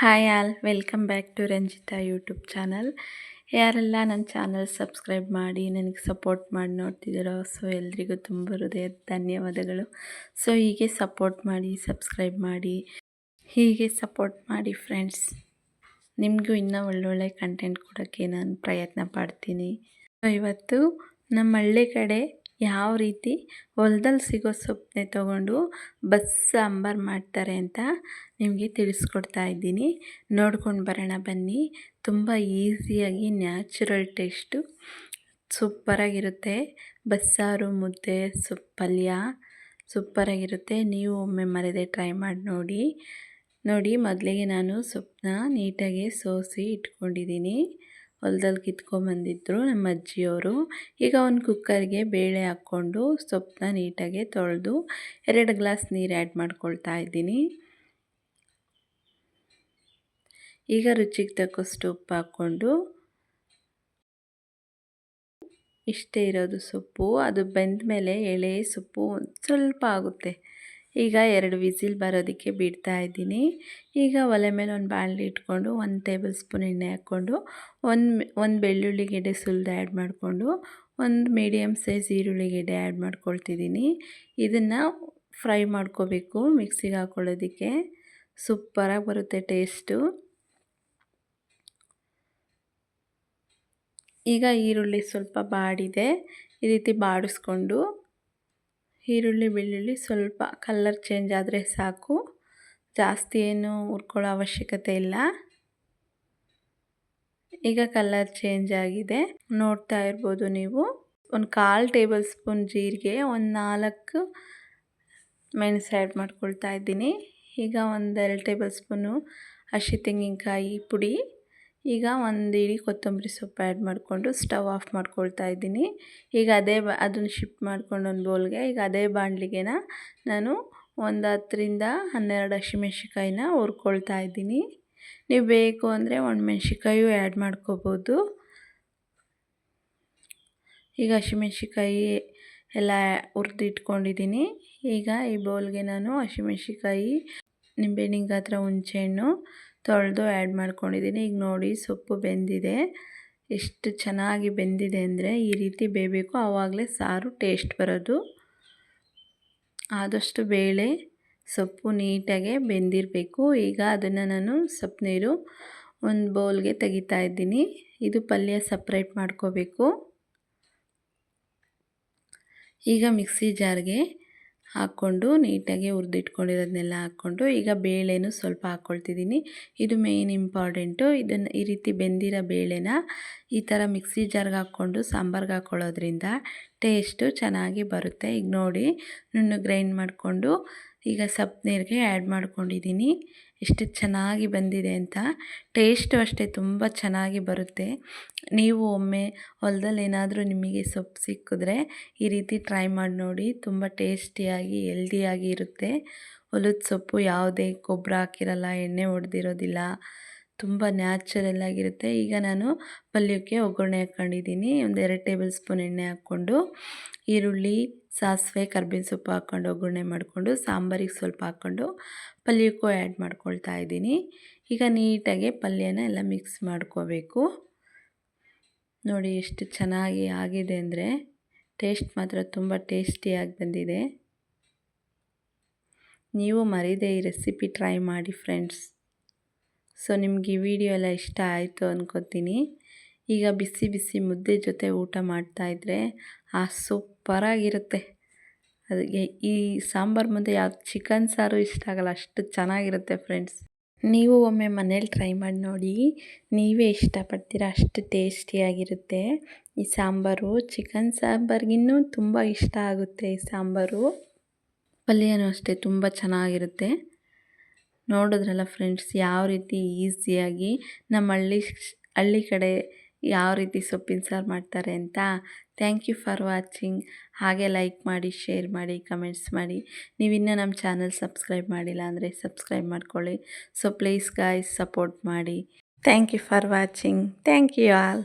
Hi all, welcome back to Ranjitha YouTube channel. ಯಾರೆಲ್ಲ ನನ್ನ channel subscribe ಮಾಡಿ ನನಗೆ ಸಪೋರ್ಟ್ ಮಾಡಿ ನೋಡ್ತಿದ್ದೀರೋ, ಸೊ ಎಲ್ರಿಗೂ ತುಂಬ ಹೃದಯ ಧನ್ಯವಾದಗಳು. ಸೊ ಹೀಗೆ ಸಪೋರ್ಟ್ ಮಾಡಿ, ಸಬ್ಸ್ಕ್ರೈಬ್ ಮಾಡಿ, ಹೀಗೆ ಸಪೋರ್ಟ್ ಮಾಡಿ ಫ್ರೆಂಡ್ಸ್, ನಿಮಗೂ ಇನ್ನೂ ಒಳ್ಳೊಳ್ಳೆ ಕಂಟೆಂಟ್ ಕೊಡೋಕ್ಕೆ ನಾನು ಪ್ರಯತ್ನ ಪಡ್ತೀನಿ. ಸೊ ಇವತ್ತು ನಮ್ಮ ಹಳ್ಳಿ ಕಡೆ ಯಾವ ರೀತಿ ಹೊಲದಲ್ಲಿ ಸಿಗೋ ಸೊಪ್ಪನ್ನೇ ತೊಗೊಂಡು ಬಸ್ ಸಾಂಬಾರು ಮಾಡ್ತಾರೆ ಅಂತ ನಿಮಗೆ ತಿಳಿಸ್ಕೊಡ್ತಾ ಇದ್ದೀನಿ. ನೋಡ್ಕೊಂಡು ಬರೋಣ ಬನ್ನಿ. ತುಂಬ ಈಸಿಯಾಗಿ, ನ್ಯಾಚುರಲ್ ಟೇಸ್ಟು. ಸೂಪರಾಗಿರುತ್ತೆ. ಬಸ್ಸಾರು, ಮುದ್ದೆ, ಸೊಪ್ಪು, ಪಲ್ಯ ಸೂಪರಾಗಿರುತ್ತೆ. ನೀವು ಒಮ್ಮೆ ಮರದೆ ಟ್ರೈ ಮಾಡಿ ನೋಡಿ. ನೋಡಿ, ಮೊದಲಿಗೆ ನಾನು ಸೊಪ್ಪನ್ನ ನೀಟಾಗಿ ಸೋಸಿ ಇಟ್ಕೊಂಡಿದ್ದೀನಿ. ಹೊಲ್ದಲ್ಲಿ ಕಿತ್ಕೊಂಬಂದಿದ್ರು ನಮ್ಮ ಅಜ್ಜಿಯವರು. ಈಗ ಒಂದು ಕುಕ್ಕರ್ಗೆ ಬೇಳೆ ಹಾಕ್ಕೊಂಡು ಸೊಪ್ಪನ್ನ ನೀಟಾಗಿ ತೊಳೆದು ಎರಡು ಗ್ಲಾಸ್ ನೀರು ಆ್ಯಡ್ ಮಾಡ್ಕೊಳ್ತಾ ಇದ್ದೀನಿ. ಈಗ ರುಚಿಗೆ ತಕ್ಕಷ್ಟು ಉಪ್ಪು ಹಾಕ್ಕೊಂಡು ಇಷ್ಟೇ ಇರೋದು ಸೊಪ್ಪು. ಅದು ಬೆಂದ ಮೇಲೆ ಎಳೆ ಸೊಪ್ಪು ಸ್ವಲ್ಪ ಆಗುತ್ತೆ. ಈಗ ಎರಡು ವಿಸಿಲ್ ಬರೋದಕ್ಕೆ ಬಿಡ್ತಾ ಇದ್ದೀನಿ. ಈಗ ಒಲೆ ಮೇಲೆ ಒಂದು ಬಾಣಲಿ ಇಟ್ಕೊಂಡು ಒಂದು ಟೇಬಲ್ ಸ್ಪೂನ್ ಎಣ್ಣೆ ಹಾಕ್ಕೊಂಡು ಒಂದು ಒಂದು ಬೆಳ್ಳುಳ್ಳಿ ಗೆಡ್ಡೆ ಸುಲಿದು ಆ್ಯಡ್ ಮಾಡಿಕೊಂಡು ಒಂದು ಮೀಡಿಯಮ್ ಸೈಜ್ ಈರುಳ್ಳಿ ಗೆಡ್ಡೆ ಆ್ಯಡ್ ಮಾಡ್ಕೊಳ್ತಿದ್ದೀನಿ. ಇದನ್ನು ಫ್ರೈ ಮಾಡ್ಕೋಬೇಕು ಮಿಕ್ಸಿಗೆ ಹಾಕ್ಕೊಳ್ಳೋದಕ್ಕೆ ಸೂಪರಾಗಿ ಬರುತ್ತೆ ಟೇಸ್ಟು. ಈಗ ಈರುಳ್ಳಿ ಸ್ವಲ್ಪ ಬಾಡಿದೆ. ಈ ರೀತಿ ಬಾಡಿಸ್ಕೊಂಡು ಈರುಳ್ಳಿ, ಬೆಳ್ಳುಳ್ಳಿ ಸ್ವಲ್ಪ ಕಲ್ಲರ್ ಚೇಂಜ್ ಆದರೆ ಸಾಕು. ಜಾಸ್ತಿ ಏನು ಹುರ್ಕೊಳ್ಳೋ ಅವಶ್ಯಕತೆ ಇಲ್ಲ. ಈಗ ಕಲರ್ ಚೇಂಜ್ ಆಗಿದೆ. ನೋಡ್ತಾ ಇರ್ಬೋದು ನೀವು. ಒಂದು ಕಾಲು ಟೇಬಲ್ ಸ್ಪೂನ್ ಜೀರಿಗೆ, ಒಂದು ನಾಲ್ಕು ಮೆಣಸು ಆ್ಯಡ್ ಮಾಡ್ಕೊಳ್ತಾ ಇದ್ದೀನಿ. ಈಗ ಒಂದೆರಡು ಟೇಬಲ್ ಸ್ಪೂನು ಹಸಿ ತೆಂಗಿನಕಾಯಿ ಪುಡಿ. ಈಗ ಒಂದು ಇಡೀ ಕೊತ್ತಂಬರಿ ಸೊಪ್ಪು ಆ್ಯಡ್ ಮಾಡಿಕೊಂಡು ಸ್ಟವ್ ಆಫ್ ಮಾಡ್ಕೊಳ್ತಾ ಇದ್ದೀನಿ. ಈಗ ಅದೇ ಬ, ಅದನ್ನು ಶಿಫ್ಟ್ ಮಾಡ್ಕೊಂಡು ಒಂದು ಬೌಲ್ಗೆ ಈಗ ಅದೇ ಬಾಣಲಿಗೆನ ನಾನು ಒಂದು ಹತ್ತರಿಂದ ಹನ್ನೆರಡು ಹಸಿಮೆಣ್ಸಿಕಾಯಿನ ಹುರ್ಕೊಳ್ತಾ ಇದ್ದೀನಿ. ನೀವು ಬೇಕು ಅಂದರೆ ಒಣಮೆಣ್ಸಿಕಾಯು ಆ್ಯಡ್ ಮಾಡ್ಕೋಬೋದು. ಈಗ ಹಸಿಮೆಣ್ಸಿಕಾಯಿ ಎಲ್ಲ ಹುರಿದಿಟ್ಕೊಂಡಿದ್ದೀನಿ. ಈಗ ಈ ಬೌಲ್ಗೆ ನಾನು ಹಸಿಮೆಣ್ಸಿಕಾಯಿ ನಿಂಬೆಹಣ್ಣಿನ ಗಾತ್ರ, ಹುಣಸೆಹಣ್ಣು ತೊಳೆದು ಆ್ಯಡ್ ಮಾಡ್ಕೊಂಡಿದ್ದೀನಿ. ಈಗ ನೋಡಿ ಸೊಪ್ಪು ಬೆಂದಿದೆ. ಎಷ್ಟು ಚೆನ್ನಾಗಿ ಬೆಂದಿದೆ ಅಂದರೆ ಈ ರೀತಿ ಬೇಯಬೇಕು. ಆವಾಗಲೇ ಸಾರು ಟೇಸ್ಟ್ ಬರೋದು. ಆದಷ್ಟು ಬೇಳೆ, ಸೊಪ್ಪು ನೀಟಾಗೆ ಬೆಂದಿರಬೇಕು. ಈಗ ಅದನ್ನು ನಾನು ಸೊಪ್ಪು ನೀರು ಒಂದು ಬೌಲ್ಗೆ ತೆಗಿತಾ ಇದ್ದೀನಿ. ಇದು ಪಲ್ಯ ಸಪ್ರೇಟ್ ಮಾಡ್ಕೋಬೇಕು. ಈಗ ಮಿಕ್ಸಿ ಜಾರ್ಗೆ ಹಾಕ್ಕೊಂಡು ನೀಟಾಗಿ ಹುರಿದಿಟ್ಕೊಂಡಿರೋದನ್ನೆಲ್ಲ ಹಾಕ್ಕೊಂಡು ಈಗ ಬೇಳೆನೂ ಸ್ವಲ್ಪ ಹಾಕ್ಕೊಳ್ತಿದ್ದೀನಿ. ಇದು ಮೇಯ್ನ್ ಇಂಪಾರ್ಟೆಂಟು ಇದನ್ನು ಈ ರೀತಿ ಬೆಂದಿರೋ ಬೇಳೆನ ಈ ಥರ ಮಿಕ್ಸಿ ಜಾರ್ಗೆ ಹಾಕ್ಕೊಂಡು ಸಾಂಬಾರ್ಗೆ ಹಾಕ್ಕೊಳ್ಳೋದ್ರಿಂದ ಟೇಸ್ಟು ಚೆನ್ನಾಗಿ ಬರುತ್ತೆ. ಈಗ ನೋಡಿ ನುಣ್ಣಗೆ ಗ್ರೈಂಡ್ ಮಾಡಿಕೊಂಡು ಈಗ ಸಪ್ ನೀರಿಗೆ ಆ್ಯಡ್ ಮಾಡ್ಕೊಂಡಿದ್ದೀನಿ ಎಷ್ಟು ಚೆನ್ನಾಗಿ ಬಂದಿದೆ ಅಂತ. ಟೇಸ್ಟು ಅಷ್ಟೇ ತುಂಬ ಚೆನ್ನಾಗಿ ಬರುತ್ತೆ. ನೀವು ಒಮ್ಮೆ ಹೊಲದಲ್ಲಿ ಏನಾದರೂ ನಿಮಗೆ ಸೊಪ್ಪು ಸಿಕ್ಕಿದ್ರೆ ಈ ರೀತಿ ಟ್ರೈ ಮಾಡಿ ನೋಡಿ. ತುಂಬ ಟೇಸ್ಟಿಯಾಗಿ ಹೆಲ್ದಿಯಾಗಿ ಇರುತ್ತೆ. ಹೊಲದ ಸೊಪ್ಪು ಯಾವುದೇ ಗೊಬ್ಬರ ಹಾಕಿರಲ್ಲ, ಎಣ್ಣೆ ಹೊಡೆದಿರೋದಿಲ್ಲ. ತುಂಬ ನ್ಯಾಚುರಲ್ ಆಗಿರುತ್ತೆ. ಈಗ ನಾನು ಪಲ್ಯಕ್ಕೆ ಒಗ್ಗರಣೆ ಹಾಕ್ಕೊಂಡಿದ್ದೀನಿ. ಒಂದು ಎರಡು ಟೇಬಲ್ ಸ್ಪೂನ್ ಎಣ್ಣೆ ಹಾಕ್ಕೊಂಡು, ಈರುಳ್ಳಿ, ಸಾಸಿವೆ, ಕರ್ಬೇವಿನ ಸೊಪ್ಪು ಹಾಕ್ಕೊಂಡು ಒಗ್ಗರಣೆ ಮಾಡಿಕೊಂಡು, ಸಾಂಬಾರಿಗೆ ಸ್ವಲ್ಪ ಹಾಕ್ಕೊಂಡು ಪಲ್ಯಕ್ಕೂ ಆ್ಯಡ್ ಮಾಡ್ಕೊಳ್ತಾ ಇದ್ದೀನಿ. ಈಗ ನೀಟಾಗಿ ಪಲ್ಯನ ಎಲ್ಲ ಮಿಕ್ಸ್ ಮಾಡ್ಕೋಬೇಕು. ನೋಡಿ ಎಷ್ಟು ಚೆನ್ನಾಗಿ ಆಗಿದೆ ಅಂದರೆ ಟೇಸ್ಟ್ ಮಾತ್ರ ತುಂಬ ಟೇಸ್ಟಿಯಾಗಿ ಬಂದಿದೆ. ನೀವು ಮರೀದೆ ಈ ರೆಸಿಪಿ ಟ್ರೈ ಮಾಡಿ ಫ್ರೆಂಡ್ಸ್ ಸೊ ನಿಮಗೆ ಈ ವಿಡಿಯೋ ಎಲ್ಲ ಇಷ್ಟ ಆಯಿತು ಅಂದ್ಕೋತೀನಿ ಈಗ ಬಿಸಿ ಬಿಸಿ ಮುದ್ದೆ ಜೊತೆ ಊಟ ಮಾಡ್ತಾಯಿದ್ರೆ ಆ ಸೂಪರಾಗಿರುತ್ತೆ ಅದಕ್ಕೆ ಈ ಸಾಂಬಾರು ಮುದ್ದೆ ಯಾವ್ದು ಚಿಕನ್ ಸಾರು ಇಷ್ಟ ಆಗಲ್ಲ, ಅಷ್ಟು ಚೆನ್ನಾಗಿರುತ್ತೆ ಫ್ರೆಂಡ್ಸ್ ನೀವು ಒಮ್ಮೆ ಮನೇಲಿ ಟ್ರೈ ಮಾಡಿ ನೋಡಿ, ನೀವೇ ಇಷ್ಟಪಡ್ತೀರ, ಅಷ್ಟು ಟೇಸ್ಟಿಯಾಗಿರುತ್ತೆ ಈ ಸಾಂಬಾರು ಚಿಕನ್ ಸಾಂಬಾರಿಗಿನ್ನೂ ತುಂಬ ಇಷ್ಟ ಆಗುತ್ತೆ ಈ ಸಾಂಬಾರು. ಪಲ್ಯನೂ ಅಷ್ಟೇ, ತುಂಬ ಚೆನ್ನಾಗಿರುತ್ತೆ. ನೋಡಿದ್ರಲ್ಲ ಫ್ರೆಂಡ್ಸ್ ಯಾವ ರೀತಿ ಈಸಿಯಾಗಿ ನಮ್ಮ ಹಳ್ಳಿ ಹಳ್ಳಿ ಕಡೆ ಯಾವ ರೀತಿ ಸೊಪ್ಪಿನ ಸಾರು ಮಾಡ್ತಾರೆ ಅಂತ ಥ್ಯಾಂಕ್ ಯು ಫಾರ್ ವಾಚಿಂಗ್ ಹಾಗೆ ಲೈಕ್ ಮಾಡಿ ಶೇರ್ ಮಾಡಿ ಕಮೆಂಟ್ಸ್ ಮಾಡಿ. ನೀವಿನ್ನೂ ನಮ್ಮ ಚಾನಲ್ ಸಬ್ಸ್ಕ್ರೈಬ್ ಮಾಡಿಲ್ಲ ಅಂದರೆ ಸಬ್ಸ್ಕ್ರೈಬ್ ಮಾಡ್ಕೊಳ್ಳಿ. ಸೊ ಪ್ಲೀಸ್ ಗಾಯ್ಸ್ ಸಪೋರ್ಟ್ ಮಾಡಿ. Thank you for watching thank you all